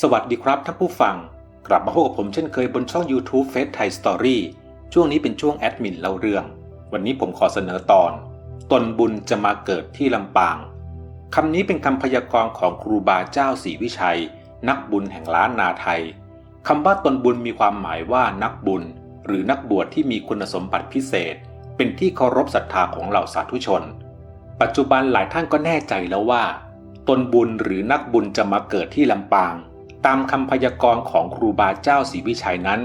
สวัสดีครับท่านผู้ฟัง กลับมาพบกับผมเช่นเคยบนช่อง YouTube f a c e Thai Story ช่วงนี้เป็นช่วงแอดมินเล่าเรื่อง วันนี้ผมขอเสนอตอน ตนบุญจะมาเกิดที่ลำปางคำนี้เป็นคำพยากรณ์ของครูบาเจ้าศรีวิชัย นักบุญแห่งล้านนาไทยคำว่าตนบุญมีความหมายว่านักบุญ หรือนักบวชที่มีคุณสมบัติพิเศษ เป็นที่เคารพศรัทธาของเหล่าสาธุชน ปัจจุบันหลายท่านก็แน่ใจแล้วว่า ตนบุญหรือนักบุญจะมาเกิดที่ลำปาง ตามคำพยากรณ์ของครูบาเจ้าศรีวิชัยนั้น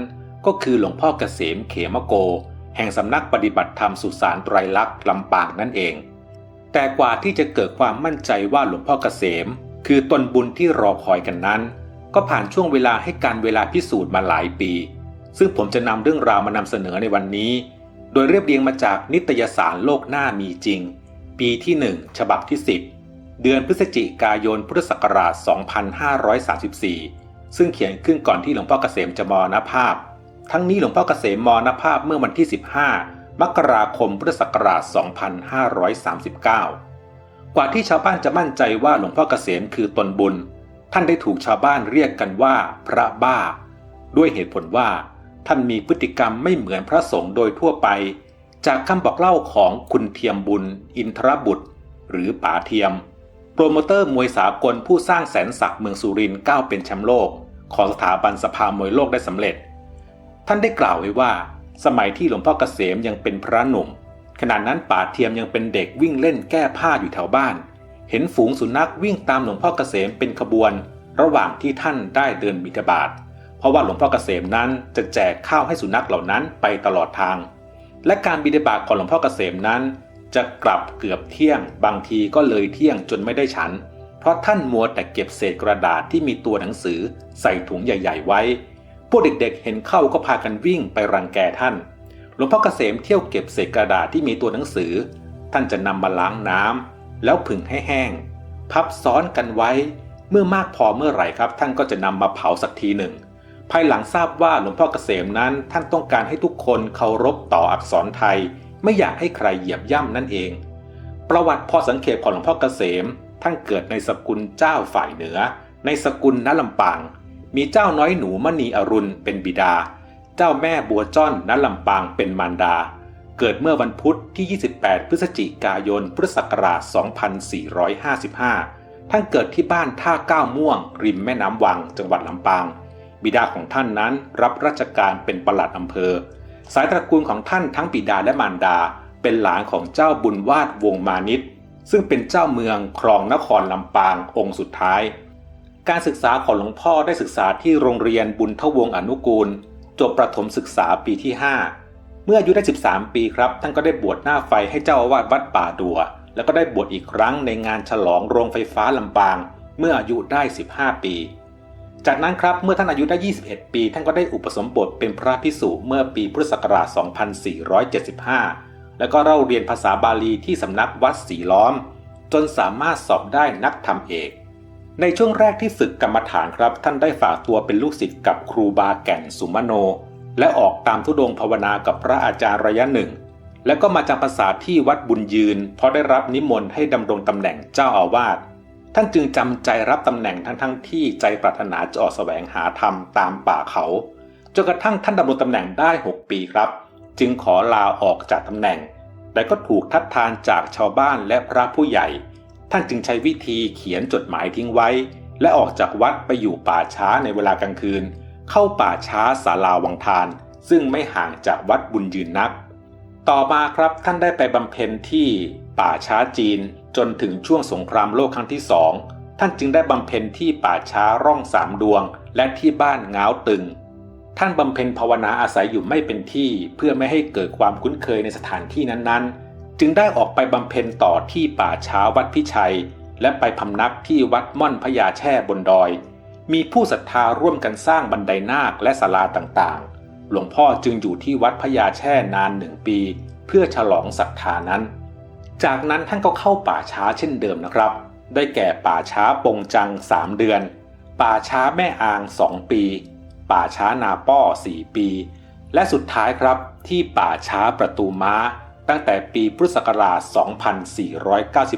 ก็คือหลวงพ่อเกษมเขมโก แห่งสำนักปฏิบัติธรรมสุสานไตรลักษณ์ลำปางนั่นเอง แต่กว่าที่จะเกิดความมั่นใจว่าหลวงพ่อเกษม คือตนบุญที่รอคอยกันนั้น ก็ผ่านช่วงเวลาให้การเวลาพิสูจน์มาหลายปี ซึ่งผมจะนำเรื่องราวมานำเสนอในวันนี้ โดยเรียบเรียงมาจากนิตยสารโลกหน้ามีจริง ปีที่ 1 ฉบับที่ 10 เดือนพฤศจิกายนพุทธศักราช 2534 ซึ่งเขียนขึ้นก่อนที่หลวงพ่อเกษมจะมรณภาพ ทั้งนี้หลวงพ่อเกษมมรณภาพเมื่อวันที่ 15 มกราคมพุทธศักราช 2539 กว่าที่ชาวบ้านจะมั่นใจว่าหลวงพ่อเกษมคือตนบุญ ท่านได้ถูกชาวบ้านเรียกกันว่าพระบ้า ด้วยเหตุผลว่า ท่านมีพฤติกรรมไม่เหมือนพระสงฆ์โดยทั่วไป จากคำบอกเล่าของคุณเทียมบุญ อินทรบุตร หรือป๋าเทียม โปรโมเตอร์มวยสากลผู้สร้างแสนศักดิ์เมืองสุรินทร์ก้าวเป็นแชมป์โลก ของสถาบันสภามวยโลกได้สำเร็จ ท่านได้กล่าวไว้ว่า สมัยที่หลวงพ่อเกษมยังเป็นพระหนุ่ม ขณะนั้นป๋าเทียมยังเป็นเด็กวิ่งเล่นแก้ผ้าอยู่แถวบ้าน เห็นฝูงสุนัขวิ่งตามหลวงพ่อเกษมเป็นขบวน ระหว่างที่ท่านได้เดินบิณฑบาตเพราะว่าหลวงพ่อเกษมนั้นจะแจกข้าวให้สุนัขเหล่านั้นไปตลอดทาง และการบิณฑบาตของหลวงพ่อเกษมนั้น จะกลับเกือบเที่ยง บางทีก็เลยเที่ยงจนไม่ได้ฉัน เพราะท่านมัวแต่เก็บเศษกระดาษที่มีตัวหนังสือใส่ถุงใหญ่ ๆ ไว้ พวกเด็กๆ เห็นเข้าก็พากันวิ่งไปรังแกท่าน หลวงพ่อเกษมเที่ยวเก็บเศษกระดาษที่มีตัวหนังสือ ท่านจะนำมาล้างน้ำแล้วผึ่งให้แห้ง พับซ้อนกันไว้ เมื่อมากพอเมื่อไหร่ครับ ท่านก็จะนำมาเผาสักทีหนึ่ง ภายหลังทราบว่าหลวงพ่อเกษมนั้นท่านต้องการให้ทุกคนเคารพต่ออักษรไทย ไม่อยากให้ใครเหยียบย่ำนั่นเอง ประวัติพอสังเกตของหลวงพ่อเกษมท่านเกิดในสกุลเจ้าฝ่ายเหนือ ในสกุลนลำปาง มีเจ้าน้อยหนูมณีอรุณเป็นบิดา เจ้าแม่บัวจ้อนนลำปางเป็นมารดา เกิดเมื่อวันพุธที่ 28 พฤศจิกายน พุทธศักราช 2455 ท่านเกิดที่บ้านท่าก้าวม่วง ริมแม่น้ำวัง จังหวัดลำปาง บิดาของท่านนั้นรับราชการเป็นปลัดอำเภอ สายตระกูลของท่านทั้งบิดาและมารดา เป็นหลานของเจ้าบุญวาดวงมานิตซึ่งเป็นเจ้าเมืองครองนครลำปางองค์สุดท้าย การศึกษาของหลวงพ่อได้ศึกษาที่โรงเรียนบุญทวงศ์อนุกูล จบประถมศึกษาปีที่ 5 เมื่ออายุได้ 13 ปีครับ ท่านก็ได้บวชหน้าไฟให้เจ้าอาวาสวัดป่าดัว แล้วก็ได้บวชอีกครั้งในงานฉลองโรงไฟฟ้าลำปาง เมื่ออายุได้ 15 ปี จากนั้นครับเมื่อท่านอายุได้ 21 ปี ท่านก็ได้อุปสมบทเป็นพระพิสุเมื่อปีพุทธศักราช 2475 แล้วก็เล่าเรียนภาษาบาลีที่สำนักวัดสีล้อม จนสามารถสอบได้นักธรรมเอก ในช่วงแรกที่ฝึกกรรมฐานครับ ท่านได้ฝากตัวเป็นลูกศิษย์กับครูบาแก่นสุมโน และออกตามทุดงภาวนากับพระอาจารย์ระยะหนึ่ง แล้วก็มาจำพรรษาที่วัดบุญยืนเพราะได้รับนิมนต์ให้ดำรงตำแหน่งเจ้าอาวาส ท่านจึงจำใจรับตำแหน่งทั้งทั้งที่ใจปรารถนาจะออกแสวงหาธรรมตามป่าเขา จนกระทั่งท่านดำรงตำแหน่งได้ 6 ปีครับ จึงขอลาออกจากตำแหน่ง แต่ก็ถูกทัดทานจากชาวบ้านและพระผู้ใหญ่ ท่านจึงใช้วิธีเขียนจดหมายทิ้งไว้ และออกจากวัดไปอยู่ป่าช้าในเวลากลางคืน เข้าป่าช้าศาลาวังทาน ซึ่งไม่ห่างจากวัดบุญยืนนัก ต่อมาครับท่านได้ไปบำเพ็ญที่ป่าช้าจีน จนถึงช่วงสงครามโลกครั้งที่สองท่านจึงได้บำเพ็ญที่ป่าช้าร่องสามดวง และที่บ้านง้าวตึง ท่านบำเพ็ญภาวนาอาศัยอยู่ไม่เป็นที่เพื่อไม่ให้เกิดความคุ้นเคยในสถานที่นั้นๆ จึงได้ออกไปบำเพ็ญต่อที่ป่าช้าวัดพิชัย และไปพำนักที่วัดม่อนพญาแช่บนดอย มีผู้ศรัทธาร่วมกันสร้างบันไดนาคและศาลาต่างๆ หลวงพ่อจึงอยู่ที่วัดพญาแช่นานหนึ่งปี เพื่อฉลองศรัทธานั้น จากนั้นท่านก็เข้าป่าช้าเช่นเดิมนะครับ ได้แก่ป่าช้าปงจัง 3 เดือน ป่าช้าแม่อาง 2 ปี ป่าช้านาป้อ 4 ปี และสุดท้ายครับที่ป่าช้าประตูม้า ตั้งแต่ปีพุทธศักราช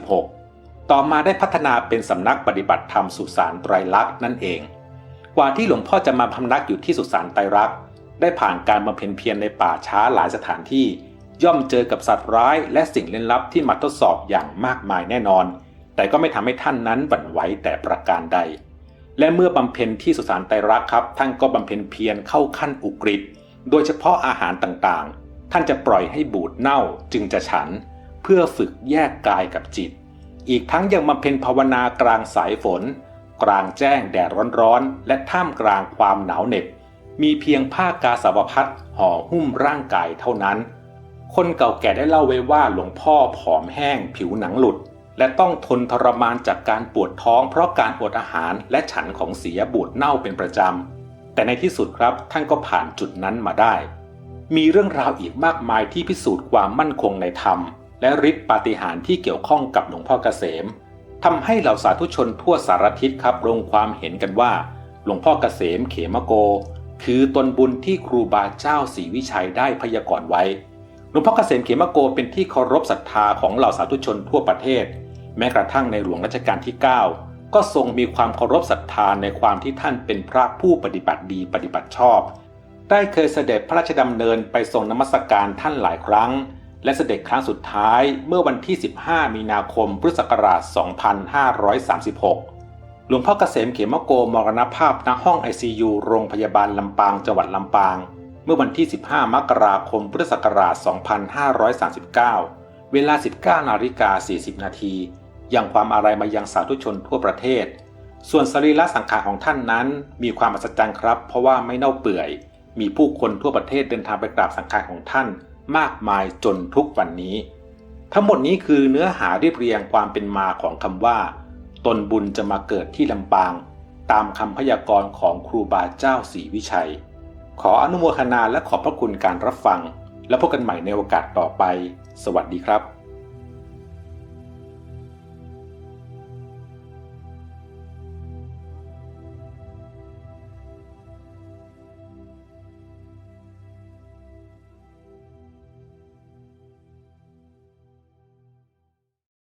2496 ต่อมาได้พัฒนาเป็นสำนักปฏิบัติธรรมสุสานไตรลักษณ์นั่นเอง กว่าที่หลวงพ่อจะมาพำนักอยู่ที่สุสานไตรรักษ์ได้ผ่านการบำเพ็ญเพียรในป่าช้าหลายสถานที่ ย่อมเจอกับสัตว์ร้ายและสิ่งเล่นลับที่มาทดสอบอย่างมากมายแน่นอน แต่ก็ไม่ทำให้ท่านนั้นหวั่นไหวแต่ประการใด และเมื่อบำเพ็ญที่สุสานไตรรักครับ ท่านก็บำเพ็ญเพียรเข้าขั้นอุกฤษโดยเฉพาะอาหารต่างๆ ท่านจะปล่อยให้บูดเน่าจึงจะฉัน เพื่อฝึกแยกกายกับจิต อีกทั้งยังบำเพ็ญภาวนากลางสายฝน กลางแจ้งแดดร้อนๆ และท่ามกลางความหนาวเหน็บ มีเพียงผ้ากาสาวพัดห่อหุ้มร่างกายเท่านั้น คนเก่าแก่ได้เล่าไว้ว่าหลวงพ่อผอมแห้งผิวหนังหลุด และต้องทนทรมานจากการปวดท้อง เพราะการอดอาหารและฉันของเสียบูดเน่าเป็นประจำ แต่ในที่สุดครับท่านก็ผ่านจุดนั้นมาได้ มีเรื่องราวอีกมากมายที่พิสูจน์ความมั่นคงในธรรม และฤทธิปาฏิหาริย์ที่เกี่ยวข้องกับหลวงพ่อเกษมทำให้เหล่าสาธุชนทั่วสารทิศครับลงความเห็นกันว่า หลวงพ่อเกษมเขมโก คือตนบุญที่ครูบาเจ้าศรีวิชัยได้พยากรณ์ไว้ หลวงพ่อเกษมเขมโกเป็นที่เคารพศรัทธาของเหล่าสาธุชนทั่วประเทศ แม้กระทั่งในหลวงรัชกาลที่ 9 ก็ทรงมีความเคารพศรัทธาในความที่ท่านเป็นพระผู้ปฏิบัติดีปฏิบัติชอบ ได้เคยเสด็จพระราชดำเนินไปทรงนมัสการท่านหลายครั้ง และเสด็จครั้งสุดท้ายเมื่อวันที่ 15 มีนาคมพุทธศักราช 2536 หลวงพ่อเกษมเขมโกมรณภาพณห้อง ICU โรงพยาบาลลำปางจังหวัดลำปาง มื่อวันที่ 15 มกราคม พุทธศักราช 2539 เวลา 19นาฬิกา40 นาทียังความอาลัยมายังสาธุชนทั่วประเทศ ส่วนสรีระสังขารของท่านนั้น มีความอัศจรรย์ครับ เพราะว่าไม่เน่าเปื่อย มีผู้คนทั่วประเทศเดินทางไปกราบสังขารของท่าน มากมายจนทุกวันนี้ ทั้งหมดนี้คือเนื้อหาเรียบเรียงความเป็นมาของคำว่า ตนบุญจะมาเกิดที่ลำปาง ตามคำพยากรณ์ของครูบาเจ้าศรีวิชัย ขออนุโมทนาและขอบพระคุณการรับฟัง และพบกันใหม่ในโอกาสต่อไป สวัสดีครับ